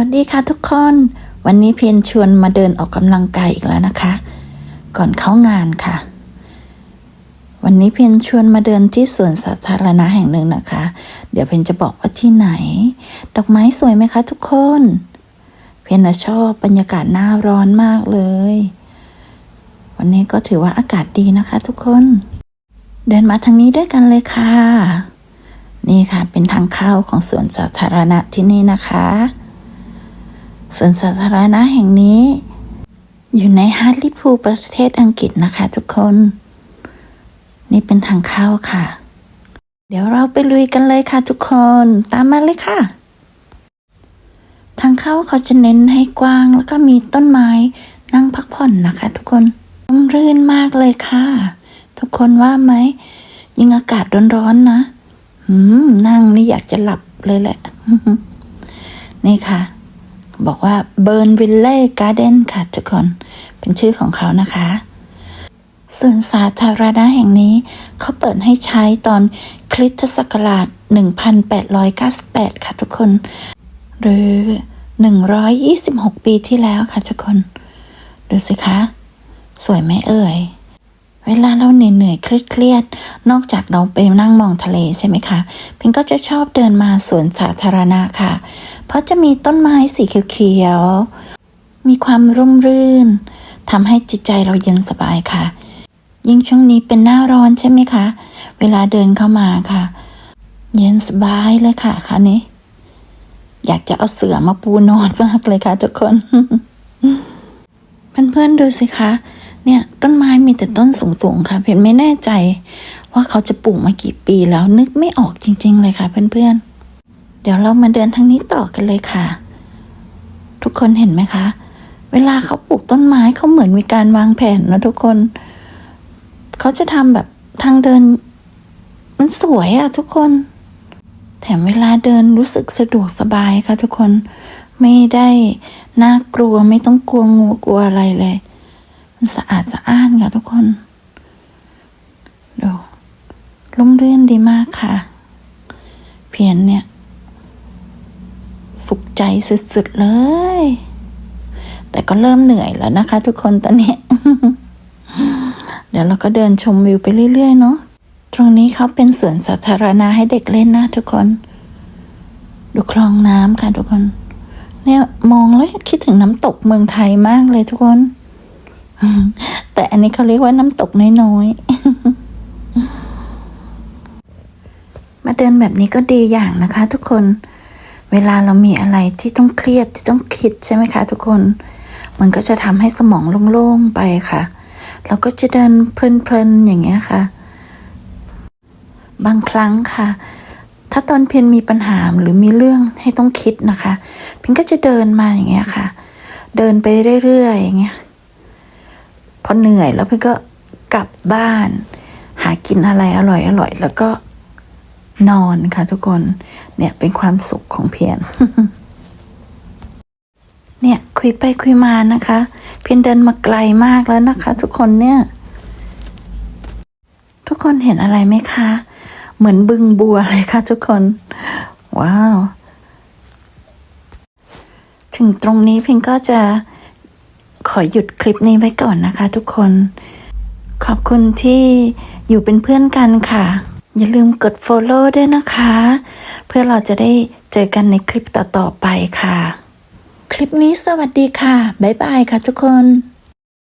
วัสดีค่ะทุกคน วันนี้เพียนชวนมาเดินออกกำลังกายอีกแล้วนะคะ ก่อนเข้างานค่ะ วันนี้เพียนชวนมาเดินที่สวนสาธารณะแห่งหนึ่งนะคะ เดี๋ยวเพียนจะบอกว่าที่ไหน ดอกไม้สวยไหมคะทุกคน เพียนชอบบรรยากาศหน้าร้อนมากเลย วันนี้ก็ถือว่าอากาศดีนะคะ ทุกคน เดินมาทางนี้ด้วยกันเลยค่ะ นี่ค่ะเป็นทางเข้าของสวนสาธารณะที่นี่นะคะ สวนสาธารณะแห่งนี้ อยู่ในฮาร์ลิพูประเทศอังกฤษนะคะทุกคน นี่เป็นทางเข้าค่ะ เดี๋ยวเราไปลุยกันเลยค่ะทุกคน ตามมาเลยค่ะ ทางเข้าเขาจะเน้นให้กว้างแล้วก็มีต้นไม้นั่งพักผ่อนนะคะ ทุกคนร่มรื่นมากเลยค่ะ ทุกคนว่าไหม ยิ่งอากาศร้อนๆนะหืม นั่งนี่อยากจะหลับเลยแหละ นี่ค่ะ บอกว่า Burn Village Garden ค่ะทุกคน เป็นชื่อของเขานะคะส่วนสาธารณะแห่งนี้ เขาเปิดให้ใช้ตอนคริสตศักราช 1898 ค่ะทุกคน หรือ 126 ปีที่แล้วค่ะทุกคน ดูสิคะ สวยไหมเอ่ย เวลาเราเหนื่อยๆเครียดๆนอกจากเราไปนั่งมองทะเลใช่ไหมคะเพิงก็จะชอบเดินมาสวนสาธารณะค่ะ เพราะจะมีต้นไม้สีเขียวๆมีความร่มรื่นทำให้จิตใจเราเย็นสบายค่ะ ยิ่งช่วงนี้เป็นหน้าร้อนใช่ไหมคะ เวลาเดินเข้ามาค่ะ เย็นสบายเลยค่ะค่ะนี้ อยากจะเอาเสื่อมาปูนอนมากเลยค่ะ ทุกคน เพื่อนๆดูสิคะ เนี่ยต้นไม้มีแต่ต้นสูงๆค่ะเพนไม่แน่ใจว่าเขาจะปลูกมากี่ปีแล้วนึกไม่ออกจริง ๆ เลยค่ะเพื่อนๆ เดี๋ยวเรามาเดินทางนี้ต่อกันเลยค่ะ ทุกคนเห็นไหมคะ เวลาเขาปลูกต้นไม้เขาเหมือนมีการวางแผนนะทุกคน เขาจะทำแบบทางเดิน มันสวยอะทุกคน แถมเวลาเดินรู้สึกสะดวกสบายค่ะทุกคนไม่ได้น่ากลัวไม่ต้องกลัวงูกลัวอะไรเลย มันสะอาดสะอ้านค่ะทุกคนดูร่มรื่นดีมากค่ะ เพียนเนี่ย สุขใจสุดๆเลย แต่ก็เริ่มเหนื่อยแล้วนะคะ ทุกคนตอนนี้ เดี๋ยวเราก็เดินชมวิวไปเรื่อย ๆ เนาะตรงนี้เขาเป็นสวนสาธารณะให้เด็กเล่นนะทุกคน ดูคลองน้ำค่ะทุกคน เนี่ยมองแล้วคิดถึงน้ำตกเมืองไทยมากเลยทุกคน แต่อันนี้เขาเรียกว่าน้ำตกน้อยๆ มาเดินแบบนี้ก็ดีอย่างนะคะ ทุกคน เวลาเรามีอะไรที่ต้องเครียดที่ต้องคิดใช่ไหมคะ ทุกคน มันก็จะทำให้สมองโล่งๆไปค่ะ เราก็จะเดินเพลินๆอย่างเงี้ยค่ะ บางครั้งค่ะถ้าตอนเพียนมีปัญหาหรือมีเรื่องให้ต้องคิดนะคะเพียนก็จะเดินมาอย่างเงี้ยค่ะ เดินไปเรื่อยๆอย่างเงี้ย พอเหนื่อย แล้วเพียนก็กลับบ้าน หากินอะไรอร่อยอร่อย แล้วก็นอนค่ะทุกคน เนี่ยเป็นความสุขของเพียน เนี่ยคุยไปคุยมานะคะ เพียนเดินมาไกลมากแล้วนะคะ ทุกคนเนี่ย ทุกคนเห็นอะไรไหมคะ เหมือนบึงบัวเลยค่ะ ทุกคน ว้าว ถึงตรงนี้เพียงก็จะ ขอหยุดคลิปนี้ไว้ก่อนนะคะทุกคน ขอบคุณที่อยู่เป็นเพื่อนกันค่ะ อย่าลืมกด follow ด้วยนะคะ เพื่อเราจะได้เจอกันในคลิปต่อๆไปค่ะ คลิปนี้สวัสดีค่ะ บ๊ายบายค่ะทุกคน